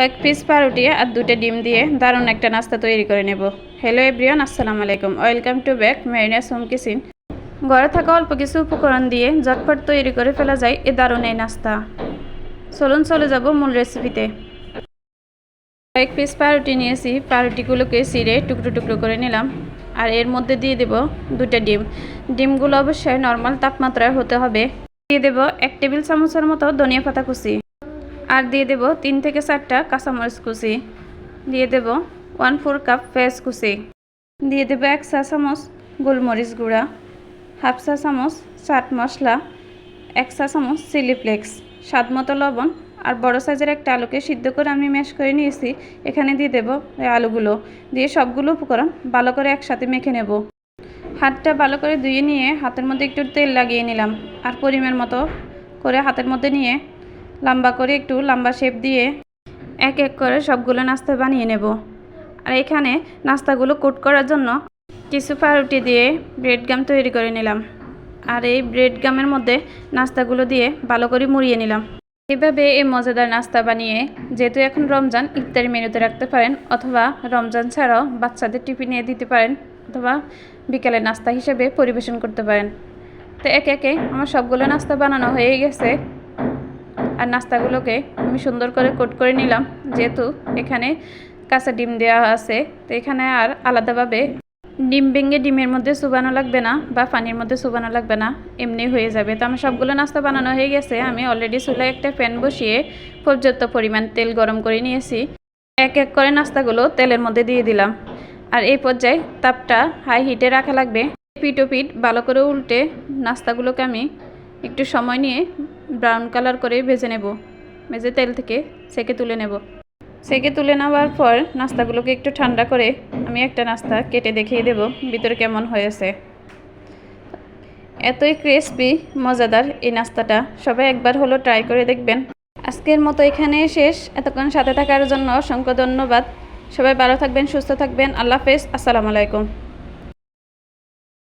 কয়েক পিস পাউরুটি আর দুটো ডিম দিয়ে দারুণ একটা নাস্তা তৈরি করে নেব। হ্যালো এভরিওয়ান আসসালামু আলাইকুম। Welcome to back Marina's home kitchen ঘরে থাকা অল্প কিছু উপকরণ দিয়ে ঝটপট তৈরি করে ফেলা যায় এ দারুণ এই নাস্তা। চলুন চলে যাব মূল রেসিপিতে কয়েক পিস পাউরুটি নিয়েছি, পাউরুটিগুলোকে চিড়ে টুকরো টুকরো করে নিলাম। আর এর মধ্যে দিয়ে দেব দুটো ডিম। ডিমগুলো অবশ্যই নর্মাল তাপমাত্রায় হতে হবে। দিয়ে দেব এক টেবিল চামচের মতো ধনিয়া পাতা কুচি। আর দিয়ে দেব তিন থেকে চারটা কাঁচামরিচ কুচি। দিয়ে দেব ওয়ান ফোর কাপ পেঁয়াজ কুচি। দিয়ে দেব এক চা চামচ গোলমরিচ গুঁড়া হাফ চা চামচ চাট মশলা, এক চা চামচ চিলি ফ্লেক্স স্বাদ মতো লবণ আর বড় সাইজের একটা আলুকে সিদ্ধ করে আমি ম্যাশ করে নিয়েছি। এখানে দিয়ে দেব এই আলুগুলো। দিয়ে সবগুলো উপকরণ ভালো করে একসাথে মেখে নেব। হাতটা ভালো করে ধুয়ে নিয়ে হাতের মধ্যে একটু তেল লাগিয়ে নিলাম। আর পরিমাণ মতো করে হাতের মধ্যে নিয়ে লম্বা করে একটু লম্বা শেপ দিয়ে এক এক করে সবগুলো নাস্তা বানিয়ে নেব। আর এখানে নাস্তাগুলো কোট করার জন্য কিছু পাউরুটি দিয়ে ব্রেড গাম তৈরি করে নিলাম। আর এই ব্রেড গামের মধ্যে নাস্তাগুলো দিয়ে ভালো করে মুড়িয়ে নিলাম। এভাবে এই মজাদার নাস্তা বানিয়ে যেহেতু এখন রমজান, ইফতারি মেনুতে রাখতে পারেন অথবা রমজান ছাড়াও বাচ্চাদের টিফিনে দিতে পারেন অথবা বিকালে নাস্তা হিসেবে পরিবেশন করতে পারেন। তো একে একে আমার সবগুলো নাস্তা বানানো হয়ে গেছে। আর নাস্তাগুলোকে আমি সুন্দর করে কোট করে নিলাম, যেহেতু এখানে কাঁচা ডিম দেওয়া আছে। তো এখানে আর আলাদাভাবে ডিম ভেঙে ডিমের মধ্যে চুবানো লাগবে না বা পানির মধ্যে চুবানো লাগবে না, এমনি হয়ে যাবে। তো আমার সবগুলো নাস্তা বানানো হয়ে গেছে। আমি অলরেডি চুলায় একটা ফ্যান বসিয়ে পর্যাপ্ত পরিমাণ তেল গরম করে নিয়েছি। এক এক করে নাস্তাগুলো তেলের মধ্যে দিয়ে দিলাম। আর এই পর্যায়ে তাপটা হাই হিটে রাখা লাগবে। পিটো পিট ভালো করে উল্টে নাস্তাগুলোকে আমি একটু সময় নিয়ে ব্রাউন কালার করে ভেজে নেব। ভেজে তেল থেকে সেকে তুলে নেব। সেকে তুলে নেওয়ার পর নাস্তাগুলোকে একটু ঠান্ডা করে আমি একটা নাস্তা কেটে দেখিয়ে দেব ভিতরে কেমন হয়েছে। এতই ক্রিসপি মজাদার এই নাস্তাটা। সবাই একবার হলো ট্রাই করে দেখবেন। আজকের মতো এখানে শেষ। এতক্ষণ সাথে থাকার জন্য অসংখ্য ধন্যবাদ। সবাই ভালো থাকবেন, সুস্থ থাকবেন। আল্লাহ হাফেজ। আসসালামু আলাইকুম।